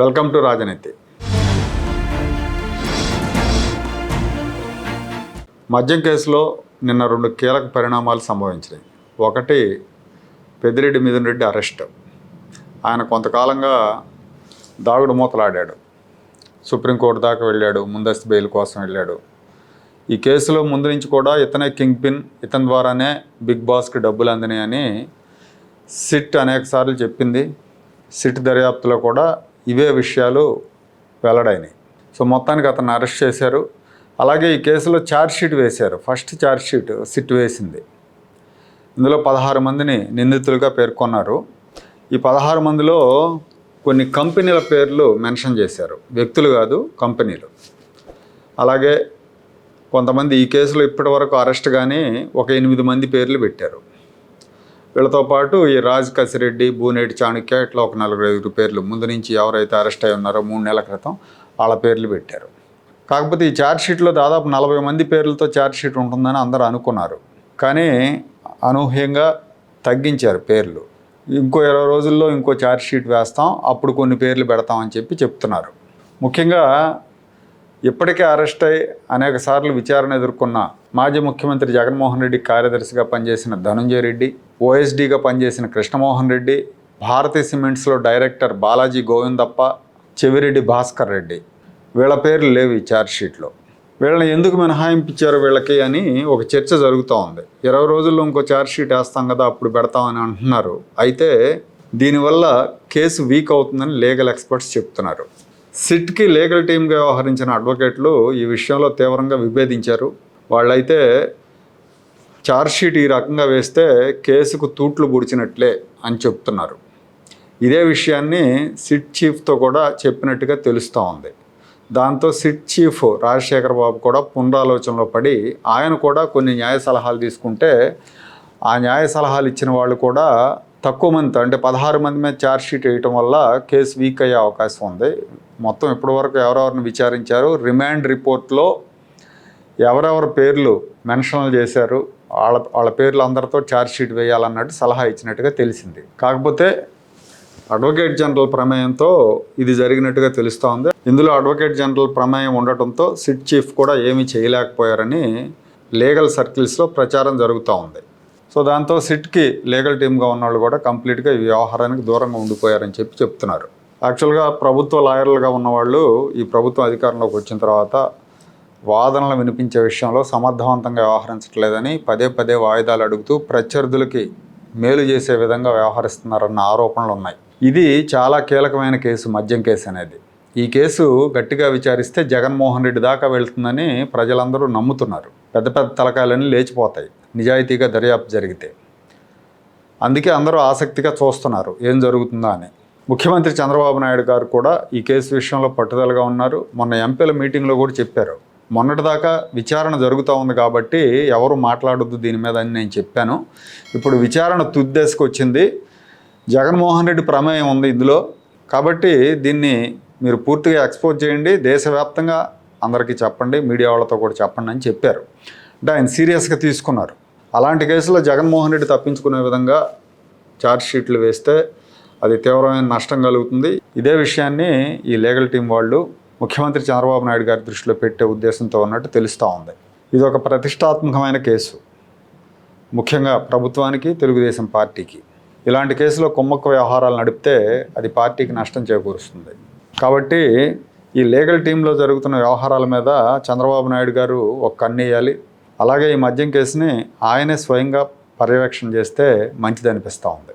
Welcome to రాజనీతి. మద్యం కేసులో నిన్న రెండు కీలక పరిణామాలు సంభవించినాయి. ఒకటి పెద్దిరెడ్డి మిథున్ రెడ్డి అరెస్ట్. ఆయన కొంతకాలంగా దాగుడు మూతలాడాడు. సుప్రీంకోర్టు దాకా వెళ్ళాడు ముందస్తు బెయిల్ కోసం వెళ్ళాడు. ఈ కేసులో ముందు నుంచి కూడా ఇతనే కింగ్ పిన్ ఇతని ద్వారానే బిగ్ బాస్కి డబ్బులు అందినాయని సిట్ అనేకసార్లు చెప్పింది. సిట్ దర్యాప్తులో కూడా ఇవే విషయాలు వెల్లడైనాయి. సో మొత్తానికి అతను అరెస్ట్ చేశారు. అలాగే ఈ కేసులో ఛార్జ్షీట్ వేశారు. ఫస్ట్ ఛార్జ్షీట్ సిట్ వేసింది. ఇందులో పదహారు మందిని నిందితులుగా పేర్కొన్నారు. ఈ పదహారు మందిలో కొన్ని కంపెనీల పేర్లు మెన్షన్ చేశారు. వ్యక్తులు కాదు కంపెనీలు. అలాగే కొంతమంది ఈ కేసులో ఇప్పటి వరకు అరెస్ట్ కానీ ఒక ఎనిమిది మంది పేర్లు పెట్టారు. వీళ్ళతో పాటు ఈ రాజ్ కసిరెడ్డి బూనేటి చాణక్య ఇట్లా ఒక నలుగురు ఐదుగురు పేర్లు. ముందు నుంచి ఎవరైతే అరెస్ట్ అయి ఉన్నారో మూడు నెలల క్రితం వాళ్ళ పేర్లు పెట్టారు. కాకపోతే ఈ ఛార్జ్షీట్లో దాదాపు నలభై మంది పేర్లతో ఛార్జ్షీట్ ఉంటుందని అందరూ అనుకున్నారు. కానీ అనూహ్యంగా తగ్గించారు పేర్లు. ఇంకో ఇరవై రోజుల్లో ఇంకో ఛార్జ్షీట్ వేస్తాం అప్పుడు కొన్ని పేర్లు పెడతామని చెప్పి చెప్తున్నారు. ముఖ్యంగా ఇప్పటికే అరెస్ట్ అయి అనేక సార్లు విచారణ ఎదుర్కొన్న మాజీ ముఖ్యమంత్రి జగన్మోహన్ రెడ్డి కార్యదర్శిగా పనిచేసిన ధనంజయ రెడ్డి ఓఎస్డీగా పనిచేసిన కృష్ణమోహన్ రెడ్డి భారతీ సిమెంట్స్లో డైరెక్టర్ బాలాజీ గోవిందప్ప చెవిరెడ్డి భాస్కర్ రెడ్డి. వీళ్ళ పేర్లు లేవు ఈ ఛార్జ్షీట్లో వీళ్ళని ఎందుకు మినహాయింపించారు వీళ్ళకి అని ఒక చర్చ జరుగుతూ ఉంది. ఇరవై రోజుల్లో ఇంకో ఛార్జ్షీట్ వేస్తాం కదా అప్పుడు పెడతామని అంటున్నారు. అయితే దీనివల్ల కేసు వీక్ అవుతుందని లీగల్ ఎక్స్పర్ట్స్ చెప్తున్నారు. సిట్కి లీగల్ టీమ్గా వ్యవహరించిన అడ్వకేట్లు ఈ విషయంలో తీవ్రంగా విభేదించారు. వాళ్ళైతే ఛార్జ్షీట్ ఈ రకంగా వేస్తే కేసుకు తూట్లు పొడిచినట్లే అని చెప్తున్నారు. ఇదే విషయాన్ని సిట్ చీఫ్తో కూడా చెప్పినట్టుగా తెలుస్తూ ఉంది. దాంతో సిట్ చీఫ్ రాజశేఖర్ బాబు కూడా పునరాలోచనలో పడి ఆయన కూడా కొన్ని న్యాయ సలహాలు తీసుకుంటే ఆ న్యాయ సలహాలు ఇచ్చిన వాళ్ళు కూడా తక్కువ మందితో అంటే పదహారు మంది మీద ఛార్జ్షీట్ వేయటం వల్ల కేసు వీక్ అయ్యే అవకాశం ఉంది. మొత్తం ఇప్పటివరకు ఎవరెవరిని విచారించారు రిమాండ్ రిపోర్ట్లో ఎవరెవరి పేర్లు మెన్షన్లు చేశారు వాళ్ళ వాళ్ళ పేర్లు అందరితో ఛార్జ్ షీట్ వేయాలన్నట్టు సలహా ఇచ్చినట్టుగా తెలిసింది. కాకపోతే అడ్వకేట్ జనరల్ ప్రమేయంతో ఇది జరిగినట్టుగా తెలుస్తూ ఉంది ఇందులో అడ్వకేట్ జనరల్ ప్రమేయం ఉండటంతో సిట్ చీఫ్ కూడా ఏమీ చేయలేకపోయారని లీగల్ సర్కిల్స్లో ప్రచారం జరుగుతూ ఉంది సో దాంతో సిట్కి లీగల్ టీమ్గా ఉన్న వాళ్ళు కూడా కంప్లీట్గా ఈ వ్యవహారానికి దూరంగా ఉండిపోయారని చెప్పి చెప్తున్నారు. యాక్చువల్గా ప్రభుత్వ లాయర్లుగా ఉన్నవాళ్ళు ఈ ప్రభుత్వం అధికారంలోకి వచ్చిన తర్వాత వాదనలు వినిపించే విషయంలో సమర్థవంతంగా వ్యవహరించట్లేదని పదే పదే వాయిదాలు అడుగుతూ ప్రత్యర్థులకి మేలు చేసే విధంగా వ్యవహరిస్తున్నారన్న ఆరోపణలు ఉన్నాయి. ఇది చాలా కీలకమైన కేసు మద్యం కేసు అనేది. ఈ కేసు గట్టిగా విచారిస్తే జగన్మోహన్ రెడ్డి దాకా వెళ్తుందని ప్రజలందరూ నమ్ముతున్నారు. పెద్ద పెద్ద తలకాయలన్నీ లేచిపోతాయి నిజాయితీగా దర్యాప్తు జరిగితే. అందుకే అందరూ ఆసక్తిగా చూస్తున్నారు ఏం జరుగుతుందా అని. ముఖ్యమంత్రి చంద్రబాబు నాయుడు గారు కూడా ఈ కేసు విషయంలో పట్టుదలగా ఉన్నారు. మొన్న ఎంపీల మీటింగ్లో కూడా చెప్పారు. మొన్నటిదాకా విచారణ జరుగుతూ ఉంది కాబట్టి ఎవరు మాట్లాడొద్దు దీని మీద అని నేను చెప్పాను. ఇప్పుడు విచారణ తుద్దశకు వచ్చింది. జగన్మోహన్ రెడ్డి ప్రమేయం ఉంది ఇందులో. కాబట్టి దీన్ని మీరు పూర్తిగా ఎక్స్పోజ్ చేయండి. దేశవ్యాప్తంగా అందరికీ చెప్పండి. మీడియా వాళ్ళతో కూడా చెప్పండి అని చెప్పారు. అంటే ఆయన సీరియస్గా తీసుకున్నారు. అలాంటి కేసులో జగన్మోహన్ రెడ్డి తప్పించుకునే విధంగా ఛార్జ్ షీట్లు వేస్తే అది తీవ్రమైన నష్టం కలుగుతుంది. ఇదే విషయాన్ని ఈ లీగల్ టీం వాళ్ళు ముఖ్యమంత్రి చంద్రబాబు నాయుడు గారి దృష్టిలో పెట్టే ఉద్దేశంతో ఉన్నట్టు తెలుస్తూ ఉంది. ఇది ఒక ప్రతిష్టాత్మకమైన కేసు. ముఖ్యంగా ప్రభుత్వానికి తెలుగుదేశం పార్టీకి. ఇలాంటి కేసులో కుమ్మక్క వ్యవహారాలు నడిపితే అది పార్టీకి నష్టం చేకూరుస్తుంది. కాబట్టి ఈ లీగల్ టీంలో జరుగుతున్న వ్యవహారాల మీద చంద్రబాబు నాయుడు గారు ఒక కన్నేయాలి అలాగే ఈ మద్యం కేసుని ఆయనే స్వయంగా పర్యవేక్షణ చేస్తే మంచిది అనిపిస్తూ ఉంది.